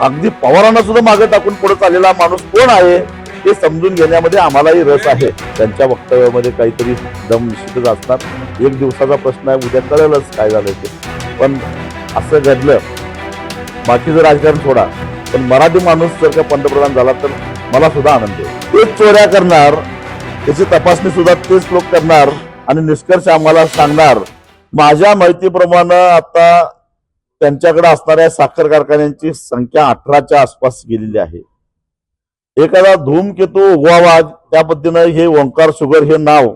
अगदी पवारांना सुद्धा मागे टाकून पुढे चाललेला माणूस कोण आहे हे समजून घेण्यामध्ये आम्हालाही रस आहे. त्यांच्या वक्तव्यामध्ये काहीतरी दम निश्चितच असतात एक दिवसाचा प्रश्न आहे उद्या कळेलच काय झालं ते. पण असं घडलं बाकीचं राजकारण सोडा. पण मराठी माणूस जर का पंतप्रधान झाला तर मला सुद्धा आनंद आहे. तेच चोऱ्या करणार त्याची तपासणी सुद्धा तेच लोक करणार आणि निष्कर्ष आम्हाला सांगणार. माझ्या माहितीप्रमाणे आता त्यांच्याकडे असणाऱ्या साखर कारखान्यांची संख्या अठराच्या आसपास गेलेली आहे. एखादा धूमकेतू उगवावा त्या पद्धतीनं हे ओंकार शुगर हे नाव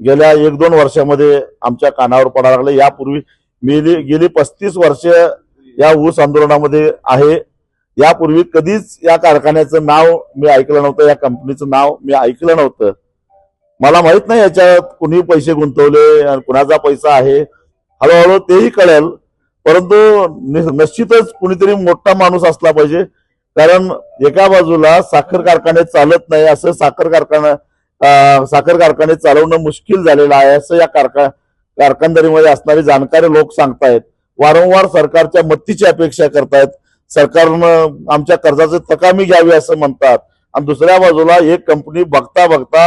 गेल्या एक दोन वर्षामध्ये आमच्या कानावर पडायला लागलं. यापूर्वी मी गेली पस्तीस वर्ष या ऊस आंदोलनामध्ये आहे. यापूर्वी कधीच या कारखान्याचं नाव मी ऐकलं नव्हतं या कंपनीचं नाव मी ऐकलं नव्हतं. मला माहीत नाही याच्यात कुणी पैसे गुंतवले आणि कुणाचा पैसा आहे. हळूहळू तेही कळेल. परंतु नि- निश्चितच कुणीतरी मोठा माणूस असला पाहिजे. कारण एका बाजूला साखर कारखाने चालत नाही असं साखर कारखाना साखर कारखाने चालवणं मुश्किल झालेलं आहे असं या कारखा कारखानदारीमध्ये असणारे जाणणारे लोक सांगतायत. वारंवार सरकारच्या मत्तीची अपेक्षा करतायत. सरकारनं आमच्या कर्जाचे तकामी घ्यावी असं म्हणतात. आणि दुसऱ्या बाजूला एक कंपनी बघता बघता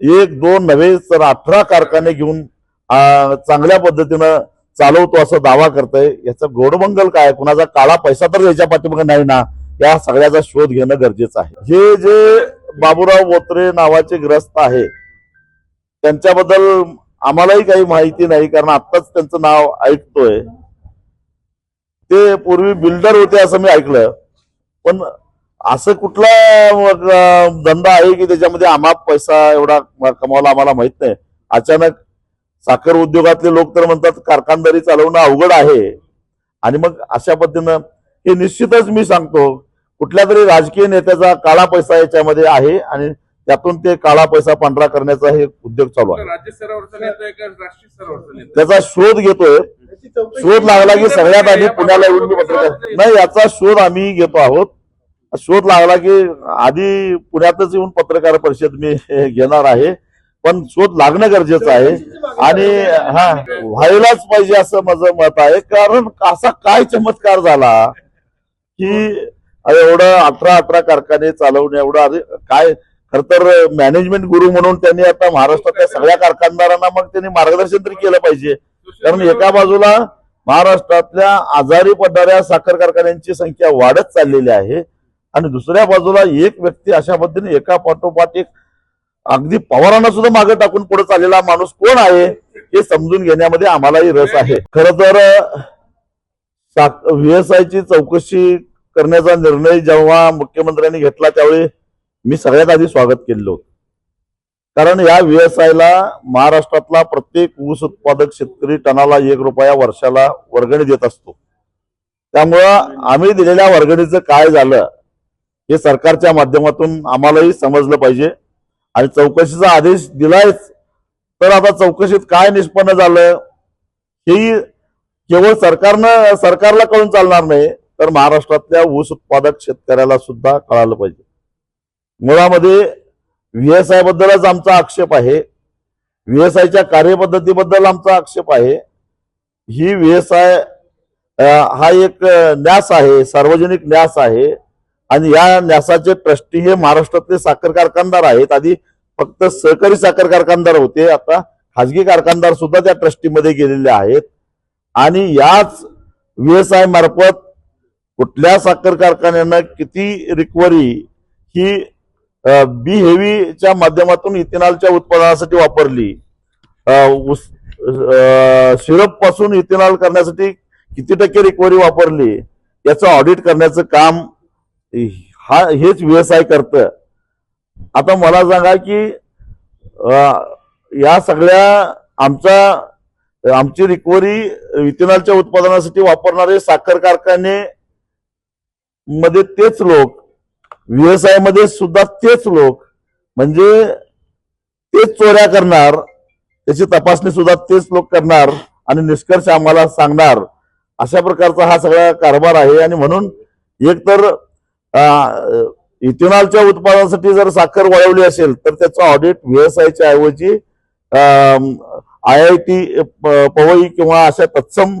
एक दोन नव्हे तर अठरा कारखाने घेऊन चांगल्या पद्धतीनं चालवतो असं दावा करतोय. याचं गोडमंगल काय? कुणाचा काळा पैसा तर याच्या पाठीमागे नाही ना? या सगळ्याचा शोध घेणं गरजेचं आहे. हे जे बाबूराव बोत्रे नावाचे ग्रस्त आहे त्यांच्याबद्दल आम्हालाही काही माहिती नाही कारण आत्ताच त्यांचं नाव ऐकतोय. ते पूर्वी बिल्डर होते असं मी ऐकलं. पण असं कुठला धंदा आहे की त्याच्यामध्ये आम्हा पैसा एवढा कमावला आम्हाला माहीत नाही. अचानक साखर उद्योगातले लोक तर म्हणतात कारखानदारी चालवणं अवघड आहे. आणि मग अशा पद्धतीनं हे निश्चितच मी सांगतो कुठल्या तरी राजकीय नेत्याचा काळा पैसा याच्यामध्ये आहे आणि त्यातून ते काळा पैसा पांढरा करण्याचा हे उद्योग चालू आहे. राज्य स्तरावरचा त्याचा शोध घेतोय. शोध लागला की सगळ्यात आधी पुण्याला येऊन मी पत्रकार नाही याचा शोध आम्ही घेतो आहोत. शोध लागला की आधी पुण्यातच येऊन पत्रकार परिषद मी घेणार आहे. पण शोध लागणं गरजेचं आहे. आणि हा व्हायलाच पाहिजे असं माझं मत आहे. कारण असा काय चमत्कार झाला की एवढं अठरा अठरा कारखाने चालवणे एवढं अरे काय खर तर मॅनेजमेंट गुरु म्हणून त्यांनी आता महाराष्ट्रातल्या सगळ्या कारखानदारांना मग त्यांनी मार्गदर्शन तरी केलं पाहिजे. कारण एका बाजूला महाराष्ट्रातल्या आजारी पडणाऱ्या साखर कारखान्यांची संख्या वाढत चाललेली आहे आणि दुसऱ्या बाजूला एक व्यक्ती अशा पद्धतीने एका पाठोपाठ एक अगदी पवारांना सुद्धा मागे टाकून पुढे चाललेला माणूस कोण आहे हे समजून घेण्यामध्ये आम्हालाही रस आहे. खर तर व्हीएसआय ची चौकशी करण्याचा निर्णय जेव्हा मुख्यमंत्र्यांनी घेतला त्यावेळी मी सगळ्यात आधी स्वागत केलं होतं. कारण या व्हीएसआय ला महाराष्ट्रातला प्रत्येक ऊस उत्पादक शेतकरी टनाला एक रुपया वर्षाला वर्गणी देत असतो. त्यामुळं आम्ही दिलेल्या वर्गणीचं काय झालं हे सरकारच्या माध्यमातून आम्हालाही समजलं पाहिजे. आणि चौकशीचा आदेश दिलायच. तर आता चौकशीत काय निष्पन्न झालं हेही केवळ सरकारनं सरकारला कळून चालणार नाही तर महाराष्ट्रातल्या ऊस उत्पादक शेतकऱ्याला सुद्धा कळालं पाहिजे. मुळामध्ये व्हीएसआय बद्दलच आमचा आक्षेप आहे. व्हीएसआयच्या कार्यपद्धतीबद्दल आमचा आक्षेप आहे. ही व्हीएसआय हा एक न्यास आहे सार्वजनिक न्यास आहे. आणि या न्यासाचे ट्रस्टी हे महाराष्ट्रातले साखर कारखानदार आहेत. आधी फक्त सहकारी साखर कारखानदार होते. आता खाजगी कारखानदार सुद्धा त्या ट्रस्टीमध्ये गेलेले आहेत. आणि याच व्हीएसआय मार्फत कुठल्या साखर कारखान्यानं किती रिकव्हरी ही बी हेवीच्या माध्यमातून इथेनॉलच्या उत्पादनासाठी वापरली सिरपपासून इथेनॉल करण्यासाठी किती टक्के रिकव्हरी वापरली याचं ऑडिट करण्याचं काम हा हेच व्यवसाय करतं आता मला सांगा की या सगळ्या आमचा आमची रिकव्हरी इथेनॉलच्या उत्पादनासाठी वापरणारे साखर कारखाने मध्ये तेच लोक व्यवसायामध्ये सुद्धा तेच लोक म्हणजे तेच चोऱ्या करणार त्याची तपासणी सुद्धा तेच लोक करणार आणि निष्कर्ष आम्हाला सांगणार. अशा प्रकारचा हा सगळा कारभार आहे आणि म्हणून एकतर तर इथेनॉलच्या उत्पादनासाठी जर साखर वळवली असेल तर त्याचं ऑडिट व्हीएसआयच्या ऐवजी आय आय टी पवई किंवा अशा तत्सम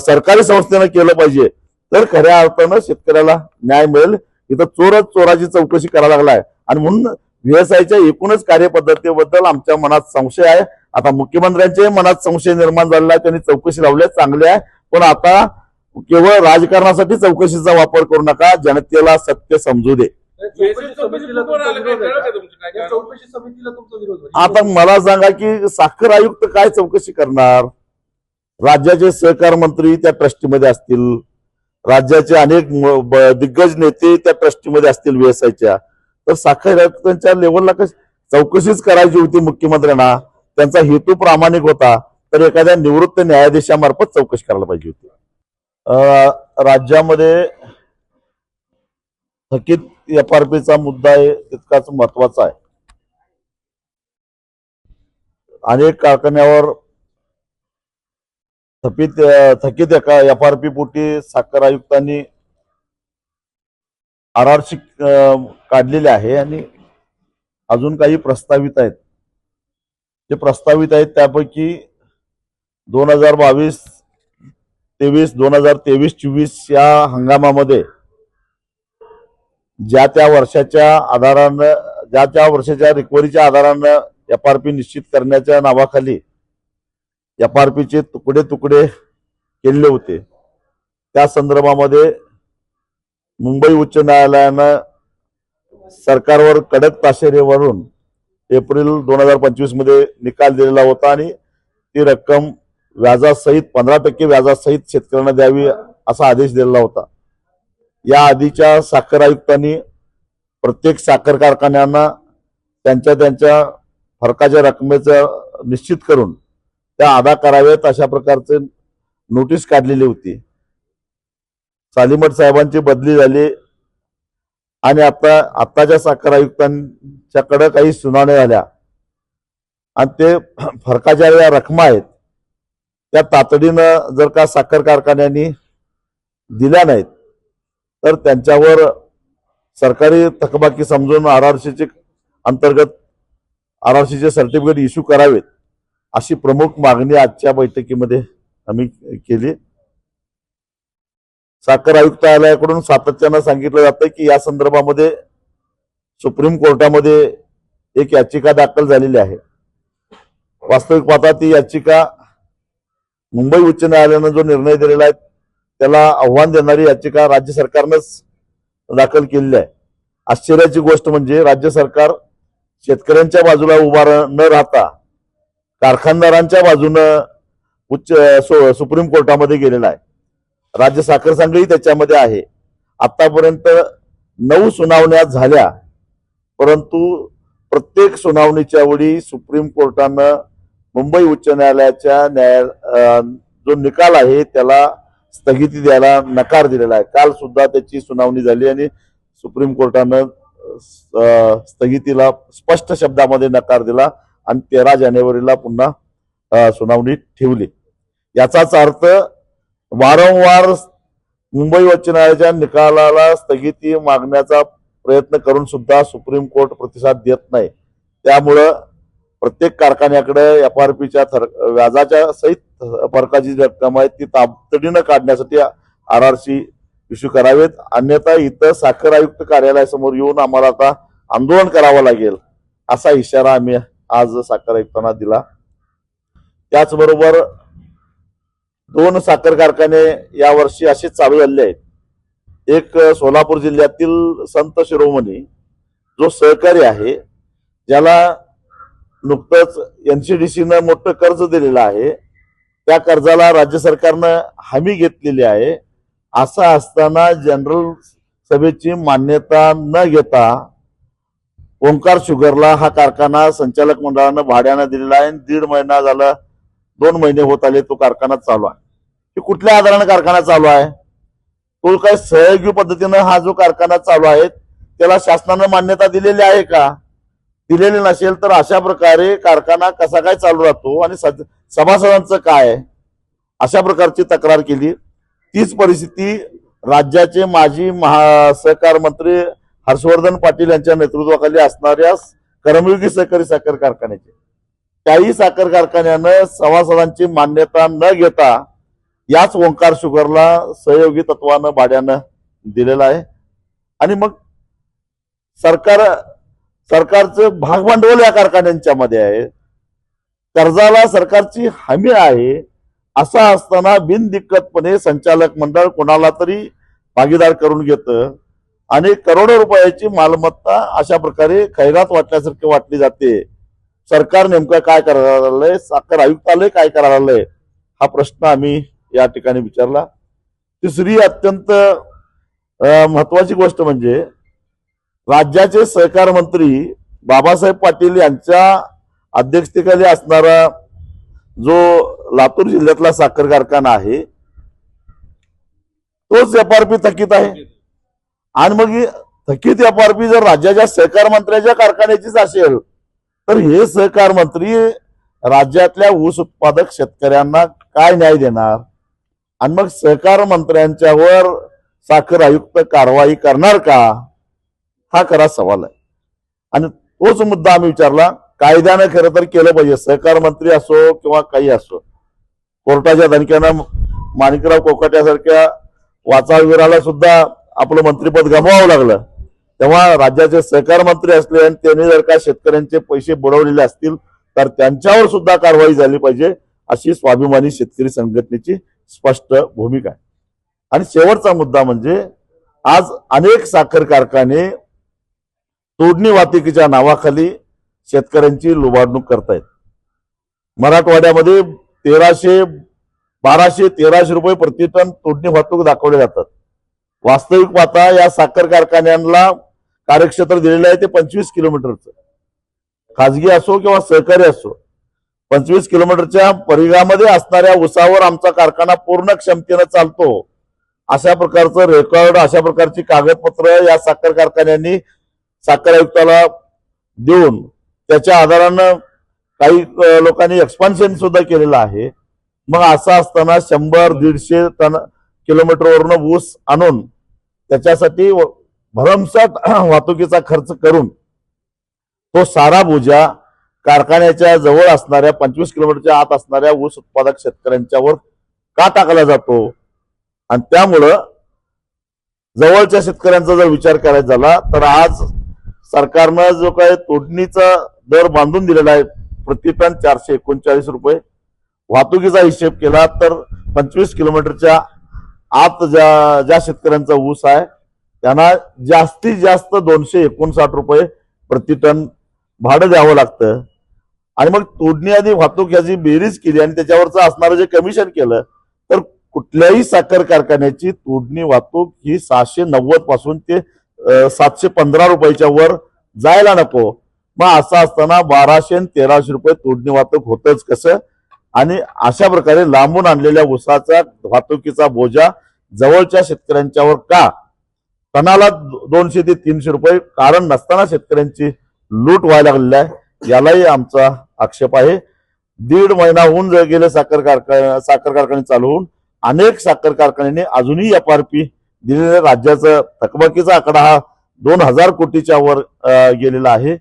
सरकारी संस्थेनं केलं पाहिजे. तर खऱ्या अर्थानं शेतकऱ्याला न्याय मिळेल. इथं चोरच चोराची चौकशी करायला लागलाय. आणि म्हणून व्हीएसआयच्या एकूणच कार्यपद्धतीबद्दल आमच्या मनात संशय आहे. आता मुख्यमंत्र्यांच्याही मनात संशय निर्माण झालेला आहे. त्यांनी चौकशी लावली चांगली आहे. पण आता केवळ राजकारणासाठी चौकशीचा वापर करू नका जनतेला सत्य समजू दे. चौकशी समितीला तुमचा विरोध आहे का? तुमचं काय कारण? चौकशी समितीला तुमचा विरोध आता मला सांगा की साखर आयुक्त काय चौकशी करणार? राज्याचे सहकार मंत्री त्या ट्रस्टीमध्ये असतील. राज्याचे अनेक दिग्गज नेते त्या ट्रस्टीमध्ये असतील व्यवसायाच्या तर साखर आयुक्तांच्या लेवलला कशी चौकशीच करायची होती मुख्यमंत्र्यांना. त्यांचा हेतू प्रामाणिक होता. तर एखाद्या निवृत्त न्यायाधीशामार्फत चौकशी करायला पाहिजे होती. राज्यामध्ये थकीत एफ आर पीचा मुद्दा आहे तितकाच महत्त्वाचा आहे. अनेक कारखान्यावर थकीत थकीत एका एफ आर पी पोटी साखर आयुक्तांनी आर आर सी काढलेले आहे आणि अजून काही प्रस्तावित आहेत. जे प्रस्तावित आहेत त्यापैकी दोन हजार बावीस तेवीस दोन हजार तेवीस चोवीस या हंगामामध्ये ज्या त्या वर्षाच्या आधारानं ज्या त्या वर्षाच्या रिकव्हरीच्या आधारानं एफ आर पी निश्चित करण्याच्या नावाखाली एफ आर पीचे तुकडे तुकडे केले होते. त्या संदर्भामध्ये मुंबई उच्च न्यायालयानं सरकारवर कडक ताशेरेवरून एप्रिल दोन हजार पंचवीसमध्ये निकाल दिलेला होता आणि ती रक्कम व्याजासहित पंधरा टक्के व्याजासहित शेतकऱ्यांना द्यावी असा आदेश दिलेला होता. या आधीच्या साखर आयुक्तांनी प्रत्येक साखर कारखान्यांना त्यांच्या त्यांच्या फरकाच्या रकमेचं निश्चित करून त्या अदा कराव्यात अशा प्रकारचे नोटीस काढलेली होती. सालीमठ साहेबांची बदली झाली आणि आता आत्ताच्या साखर आयुक्तांच्याकडे काही सुनावण्या झाल्या. आणि ते फरकाच्या ज्या रकमा आहेत त्या तातडीनं जर का साखर कारखान्यांनी दिल्या नाहीत तर त्यांच्यावर सरकारी थकबाकी समजून आर आर सीचे अंतर्गत आर आर सीचे सर्टिफिकेट इश्यू करावेत अशी प्रमुख मागणी आजच्या बैठकीमध्ये आम्ही केली. साखर आयुक्तालयाकडून सातत्यानं सांगितलं जातं की या संदर्भामध्ये सुप्रीम कोर्टामध्ये एक याचिका दाखल झालेली आहे. वास्तविक पाहता ती याचिका मुंबई उच्च न्यायालयानं जो निर्णय दिलेला आहे त्याला आव्हान देणारी याचिका राज्य सरकारनंच दाखल केलेली आहे. आश्चर्याची गोष्ट म्हणजे राज्य सरकार शेतकऱ्यांच्या बाजूला उभा न राहता कारखानदारांच्या बाजूनं उच्च सु- सुप्रीम कोर्टामध्ये गेलेला आहे. राज्य साखर संघही त्याच्यामध्ये आहे. आतापर्यंत नऊ सुनावण्या झाल्या परंतु प्रत्येक सुनावणीच्या वेळी सुप्रीम कोर्टानं मुंबई उच्च न्यायालयाच्या न्याय जो निकाल आहे त्याला स्थगिती द्यायला नकार दिलेला आहे. काल सुद्धा त्याची सुनावणी झाली आणि सुप्रीम कोर्टानं स्थगितीला स्पष्ट शब्दामध्ये नकार दिला आणि तेरा जानेवारीला पुन्हा सुनावणी ठेवली. याचाच अर्थ वारंवार मुंबई उच्च न्यायालयाच्या निकालाला स्थगिती मागण्याचा प्रयत्न करून सुद्धा सुप्रीम कोर्ट प्रतिसाद देत नाही. त्यामुळं प्रत्येक कारखान्याकडे एफ आर पीच्या थर व्याजाच्या सहित फरकाची जी रक्कम आहे ती तातडीनं काढण्यासाठी आर आर सी इश्यू करावेत. अन्यथा इथं साखर आयुक्त कार्यालयासमोर येऊन आम्हाला आता आंदोलन करावं लागेल असा इशारा आम्ही आज साखर आयुक्तांना दिला. त्याचबरोबर दोन साखर कारखाने यावर्षी असेच चालू झाले आहेत. एक सोलापूर जिल्ह्यातील संत शिरोमणी जो सहकारी आहे ज्याला नुकतंच एनसीडीसीनं मोठं कर्ज दिलेलं आहे. त्या कर्जाला राज्य सरकारनं हमी घेतलेली आहे. असं असताना जनरल सभेची मान्यता न घेता ओंकार शुगरला हा कारखाना संचालक मंडळानं भाड्यानं दिलेला आहे. आणि दीड महिना झाला दोन महिने होत आले तो कारखाना चालू आहे. की कुठल्या आधारानं कारखाना चालू आहे? तो काय सहयोगी पद्धतीनं हा जो कारखाना चालू आहे त्याला शासनानं मान्यता दिलेली आहे का? दिलेली नसेल तर अशा प्रकारे कारखाना कसा काय चालू राहतो आणि सभासदांचं काय अशा प्रकारची तक्रार केली. तीच परिस्थिती राज्याचे माजी महा सहकार मंत्री हर्षवर्धन पाटील यांच्या नेतृत्वाखाली असणाऱ्या कर्मयोगी सहकारी साखर कारखान्याचे. त्याही साखर कारखान्यानं सभासदांची मान्यता न घेता याच ओंकार शुगरला सहयोगी तत्वानं भाड्यानं दिलेलं आहे. आणि मग सरकार सरकारचं भागभांडवल या कारखान्यांच्या मध्ये आहे. कर्जाला सरकारची हमी आहे. असा असताना बिनदिक्कतपणे संचालक मंडळ कोणाला तरी भागीदार करून घेतं. आणि करोडो रुपयाची मालमत्ता अशा प्रकारे खैरात वाटल्यासारखी वाटली जाते. सरकार नेमकं काय करायला लागलंय साखर आयुक्तालय काय करायला लागलंय हा प्रश्न आम्ही या ठिकाणी विचारला. तिसरी अत्यंत महत्वाची गोष्ट म्हणजे राज्याचे सहकार मंत्री बाबासाहेब पाटील यांच्या अध्यक्षतेखाली असणारा जो लातूर जिल्ह्यातला साखर कारखाना आहे तोच एफआरपी थकीत आहे. आणि मग थकीत एफ आर पी जर राज्याच्या सहकार मंत्र्याच्या कारखान्याचीच असेल तर हे सहकार मंत्री राज्यातल्या ऊस उत्पादक शेतकऱ्यांना काय न्याय देणार? आणि मग सहकार मंत्र्यांच्यावर साखर आयुक्त कारवाई करणार का? हा खरा सवाल आहे. आणि तोच मुद्दा आम्ही विचारला कायद्यानं खरं तर केलं पाहिजे सहकार मंत्री असो किंवा काही असो. कोर्टाच्या धनक्यानं माणिकराव कोकाट्यासारख्या वाचावीराला सुद्धा आपलं मंत्रिपद गमवावं लागलं. तेव्हा राज्याचे सहकार मंत्री असले आणि त्यांनी जर का शेतकऱ्यांचे पैसे बुडवलेले असतील तर त्यांच्यावर सुद्धा कारवाई झाली पाहिजे अशी स्वाभिमानी शेतकरी संघटनेची स्पष्ट भूमिका आहे. आणि शेवटचा मुद्दा म्हणजे आज अनेक साखर कारखाने तोडणी वाहतुकीच्या नावाखाली शेतकऱ्यांची लुबाडणूक करतायत. मराठवाड्यामध्ये तेराशे बाराशे तेराशे रुपये प्रति टन तोडणी वाहतूक दाखवले जातात. वास्तविक पाहता या साखर कारखान्यांना कार्यक्षेत्र दिलेलं आहे ते पंचवीस किलोमीटरचं. खाजगी असो किंवा सहकारी असो पंचवीस किलोमीटरच्या परिघामध्ये असणाऱ्या उसावर आमचा कारखाना पूर्ण क्षमतेनं चालतो. अशा प्रकारचं रेकॉर्ड अशा प्रकारची कागदपत्र या साखर कारखान्यांनी साखर आयुक्ताला देऊन त्याच्या आधारानं काही लोकांनी एक्सपान्शन सुद्धा केलेलं आहे. मग असं असताना शंभर दीडशे टन किलोमीटरवरनं ऊस आणून त्याच्यासाठी भरमसाट भरमसाठ वाहतुकीचा खर्च करून तो सारा बोजा कारखान्याच्या जवळ असणाऱ्या पंचवीस किलोमीटरच्या आत असणाऱ्या ऊस उत्पादक शेतकऱ्यांच्यावर का टाकला जातो? आणि त्यामुळं जवळच्या शेतकऱ्यांचा जर विचार करायचा झाला तर आज सरकारनं जो काय तोडणीचा दर बांधून दिलेला आहे प्रति टन चारशे एकोणचाळीस रुपये. वाहतुकीचा हिशेब केला तर पंचवीस किलोमीटरच्या आत ज्या ज्या शेतकऱ्यांचा ऊस आहे त्यांना जास्तीत जास्त दोनशे एकोणसाठ रुपये प्रति टन भाडं द्यावं लागतं. आणि मग तोडणी आधी वाहतूक ह्याची बेरीज केली आणि त्याच्यावरचं असणारं जे कमिशन केलं तर कुठल्याही साखर कारखान्याची तोडणी वाहतूक ही सहाशे नव्वदपासून ते सातशे पंधरा रुपयाच्या वर जायला नको. मग असं असताना बाराशे आणि तेराशे रुपये तोडणी वाहतूक होतच कसं? आणि अशा प्रकारे लांबून आणलेल्या उसाचा वाहतुकीचा बोजा जवळच्या शेतकऱ्यांच्यावर का? तणाला दोनशे ते तीनशे रुपये कारण नसताना शेतकऱ्यांची लूट व्हायला लागलेली आहे. यालाही आमचा आक्षेप आहे. दीड महिना होऊन गेले साखर कारखाने साखर कारखाने चालू होऊन अनेक साखर कारखान्यांनी अजूनही एफ आर पी दिलेल्या राज्याचा थकबाकीचा आकडा हा दोन हजार कोटीच्या वर गेलेला आहे.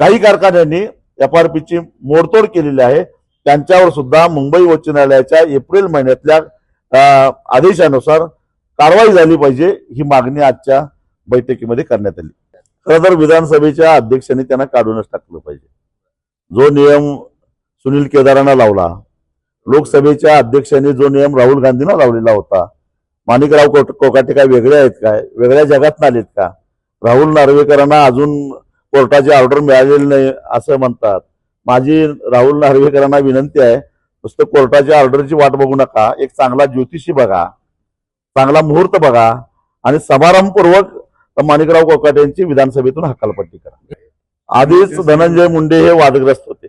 काही कारखान्यांनी एफ आर पीची मोडतोड केलेली आहे. त्यांच्यावर सुद्धा मुंबई उच्च न्यायालयाच्या एप्रिल महिन्यातल्या आदेशानुसार कारवाई झाली पाहिजे ही मागणी आजच्या बैठकीमध्ये करण्यात आली. खरं तर विधानसभेच्या अध्यक्षांनी त्यांना काढूनच टाकलं पाहिजे. जो नियम सुनील केदारांना लावला लोकसभेच्या अध्यक्षांनी जो नियम राहुल गांधींना लावलेला होता माणिकराव कोट- कोकाटे काय वेगळे आहेत काय? वेगळ्या जगात आलेत का? राहुल नार्वेकरांना अजून कोर्टाची ऑर्डर मिळालेली नाही असं म्हणतात. माझी राहुल नार्वेकरांना विनंती आहे नुसतं कोर्टाच्या ऑर्डरची वाट बघू नका. एक चांगला ज्योतिषी बघा. चांगला मुहूर्त बघा. आणि समारंभपूर्वक माणिकराव कोकाटे यांची विधानसभेतून हकालपट्टी करा. आधीच धनंजय मुंडे हे वादग्रस्त होते.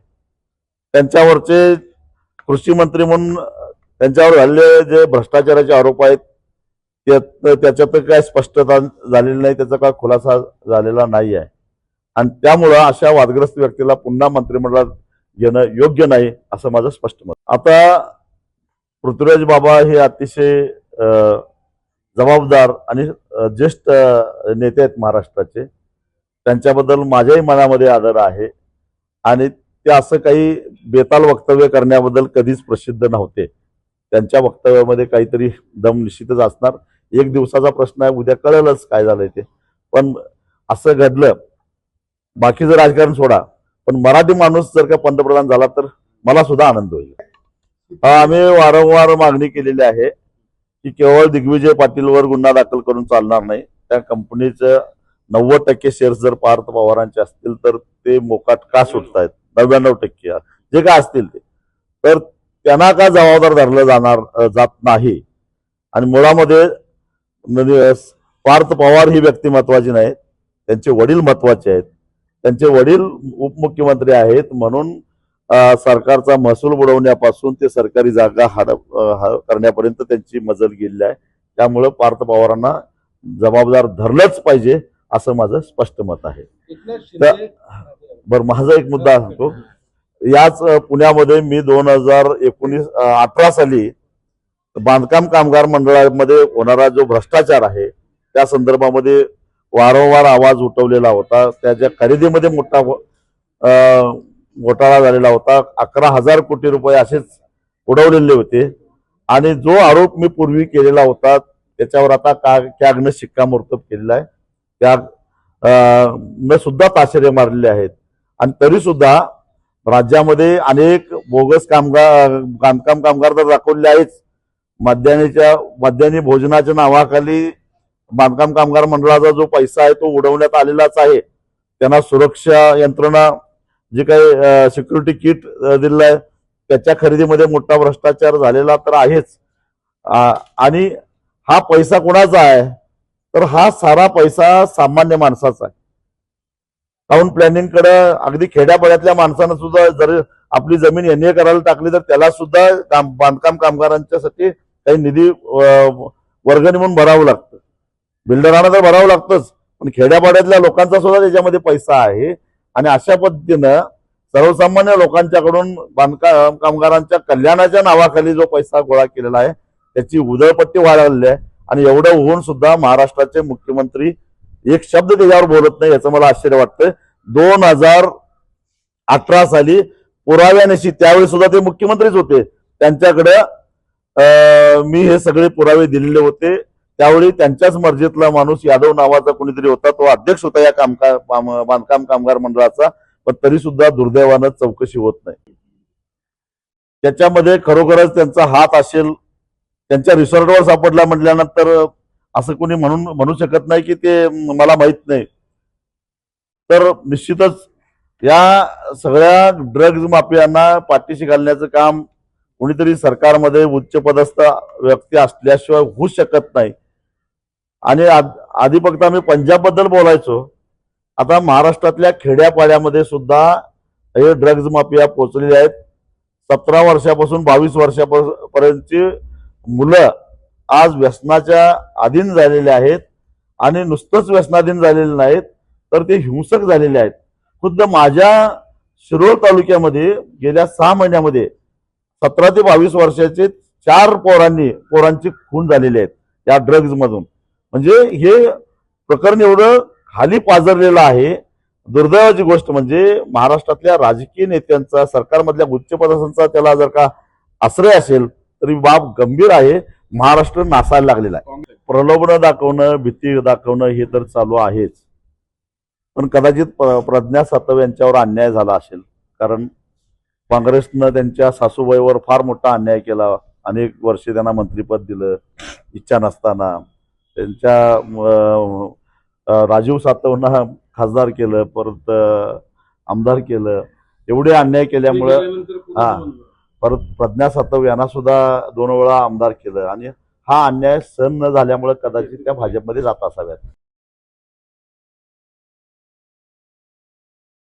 त्यांच्यावरचे कृषी मंत्री म्हणून त्यांच्यावर झालेले जे भ्रष्टाचाराचे आरोप आहेत त्याच्यात काय स्पष्टता झालेली नाही त्याचा काय खुलासा झालेला नाही आहे आणि त्यामुळं अशा वादग्रस्त व्यक्तीला पुन्हा मंत्रिमंडळात घेणं योग्य नाही असं माझं स्पष्ट मत. आता पृथ्वीराज बाबा हे अतिशय जबाबदार आणि ज्येष्ठ नेते आहेत महाराष्ट्राचे. त्यांच्याबद्दल माझ्याही मनामध्ये आदर आहे. आणि ते असं काही बेताल वक्तव्य करण्याबद्दल कधीच प्रसिद्ध नव्हते. त्यांच्या वक्तव्यामध्ये काहीतरी दम निश्चितच असणार. एक दिवसाचा प्रश्न आहे उद्या कळेलच काय झालंय ते. पण असं घडलं बाकीचं राजकारण सोडा पण मराठी माणूस जर का पंतप्रधान झाला तर मला सुद्धा आनंद होईल. आम्ही वारंवार मागणी केलेली आहे की केवळ दिग्विजय पाटीलवर गुन्हा दाखल करून चालणार नाही. त्या कंपनीचं नव्वद टक्के शेअर्स जर पार्थ पवारांचे असतील तर ते मोकाट का सुटतायत? नव्याण्णव टक्के. जे काय असतील ते. तर त्यांना का जबाबदार धरलं जाणार जात नाही? आणि मुळामध्ये पार्थ पवार ही व्यक्ती महत्वाची नाही त्यांचे वडील महत्त्वाचे आहेत. त्यांचे वडील उपमुख्यमंत्री आहेत म्हणून सरकारचा महसूल बुडवण्यापासून ते सरकारी जागा हडप अ, ह- करण्यापर्यंत त्यांची मजल गेलेली आहे. त्यामुळं पार्थ पवारांना जबाबदार धरलंच पाहिजे असं माझं स्पष्ट मत आहे. बरं माझा एक मुद्दा सांगतो. याच पुण्यामध्ये मी दोन हजार एकोणीस अठरा साली बांधकाम कामगार मंडळामध्ये होणारा जो भ्रष्टाचार आहे त्या संदर्भामध्ये वारंवार आवाज उठवलेला होता. त्याच्या खरेदीमध्ये मोठा घोटाळा झालेला होता. अकरा हजार कोटी रुपये असेच उडवलेले होते. आणि जो आरोप मी पूर्वी केलेला होता त्याच्यावर आता का कॅगनं शिक्कामोर्तब केलेला आहे. त्या मी सुद्धा ताशेरे मारलेले आहेत. आणि तरी सुद्धा राज्यामध्ये अनेक बोगस कामगार बांधकाम कामगार तर दाखवले आहेच. मध्यान्हीच्या मध्यान्ही भोजनाच्या नावाखाली बांधकाम कामगार मंडळाचा जो पैसा आहे तो उडवण्यात आलेलाच आहे. त्यांना सुरक्षा यंत्रणा जे काही सिक्युरिटी किट दिलेलं आहे त्याच्या खरेदीमध्ये मोठा भ्रष्टाचार झालेला तर आहेच. आणि हा पैसा कोणाचा आहे? तर हा सारा पैसा सामान्य माणसाचा आहे. टाउन प्लॅनिंगकडे अगदी खेड्यापाड्यातल्या माणसानं सुद्धा जर आपली जमीन एन करायला टाकली तर त्याला सुद्धा काम बांधकाम कामगारांच्यासाठी काही निधी वर्गणी म्हणून भरावं लागतं. बिल्डरांना तर भरावं लागतंच पण खेड्यापाड्यातल्या लोकांचा सुद्धा त्याच्यामध्ये पैसा आहे. आणि अशा पद्धतीनं सर्वसामान्य लोकांच्याकडून बांधकाम कामगारांच्या कल्याणाच्या नावाखाली जो पैसा गोळा केलेला आहे त्याची उधळपट्टी वाढवलेली आहे. आणि एवढं होऊन सुद्धा महाराष्ट्राचे मुख्यमंत्री एक शब्द त्याच्यावर बोलत नाही याचं मला आश्चर्य वाटतं दोन हजार अठरा साली पुराव्यानिशी त्यावेळी सुद्धा ते मुख्यमंत्रीच होते. त्यांच्याकडं मी हे सगळे पुरावे दिलेले होते. त्यावेळी त्यांच्याच मर्जीतला माणूस यादव नावाचा कोणीतरी होता. तो अध्यक्ष होता या कामका बांधकाम कामगार मंडळाचा. पण तरी सुद्धा दुर्दैवानं चौकशी होत नाही. त्याच्यामध्ये खरोखरच त्यांचा हात असेल त्यांच्या रिसॉर्टवर सापडला म्हटल्यानंतर असं कोणी म्हणून म्हणू शकत नाही की ते मला माहीत नाही. तर निश्चितच या सगळ्या ड्रग्ज माफियांना पाठीशी घालण्याचं काम कुणीतरी सरकारमध्ये उच्चपदस्थ व्यक्ती असल्याशिवाय होऊ शकत नाही. आणि आधी फक्त आम्ही पंजाबबद्दल बोलायचो. आता महाराष्ट्रातल्या खेड्यापाड्यामध्ये सुद्धा हे ड्रग्ज माफिया पोचलेले आहेत. सतरा वर्षापासून बावीस वर्षापर्यंतची मुलं आज व्यसनाच्या अधीन झालेले आहेत. आणि नुसतंच व्यसनाधीन झालेले नाहीत तर ते हिंसक झालेले आहेत. खुद्द माझ्या शिरोळ तालुक्यामध्ये गेल्या सहा महिन्यामध्ये सतरा ते बावीस वर्षाचे चार पोरांनी पोरांची खून झालेले आहेत या ड्रग्ज मधून. म्हणजे हे प्रकरण एवढं खाली पाझरलेलं आहे. दुर्दैवाची गोष्ट म्हणजे महाराष्ट्रातल्या राजकीय नेत्यांचा सरकारमधल्या उच्च पदार्थांचा त्याला जर का आश्रय असेल तरी बाब गंभीर आहे. महाराष्ट्र नासायला लागलेला आहे. प्रलोभन दाखवणं भीती दाखवणं हे तर चालू आहेच. पण कदाचित प्रज्ञा सातव यांच्यावर अन्याय झाला असेल. कारण काँग्रेसनं त्यांच्या सासूबाईवर फार मोठा अन्याय केला. अनेक वर्षे त्यांना मंत्रिपद दिलं. इच्छा नसताना. त्यांच्या राजीव सातवना खासदार केलं परत आमदार केलं. एवढे अन्याय केल्यामुळं हा. परत प्रज्ञा सातव यांना सुद्धा दोन वेळा आमदार केलं. आणि हा अन्याय सहन न झाल्यामुळे कदाचित त्या भाजपमध्ये जात असाव्यात.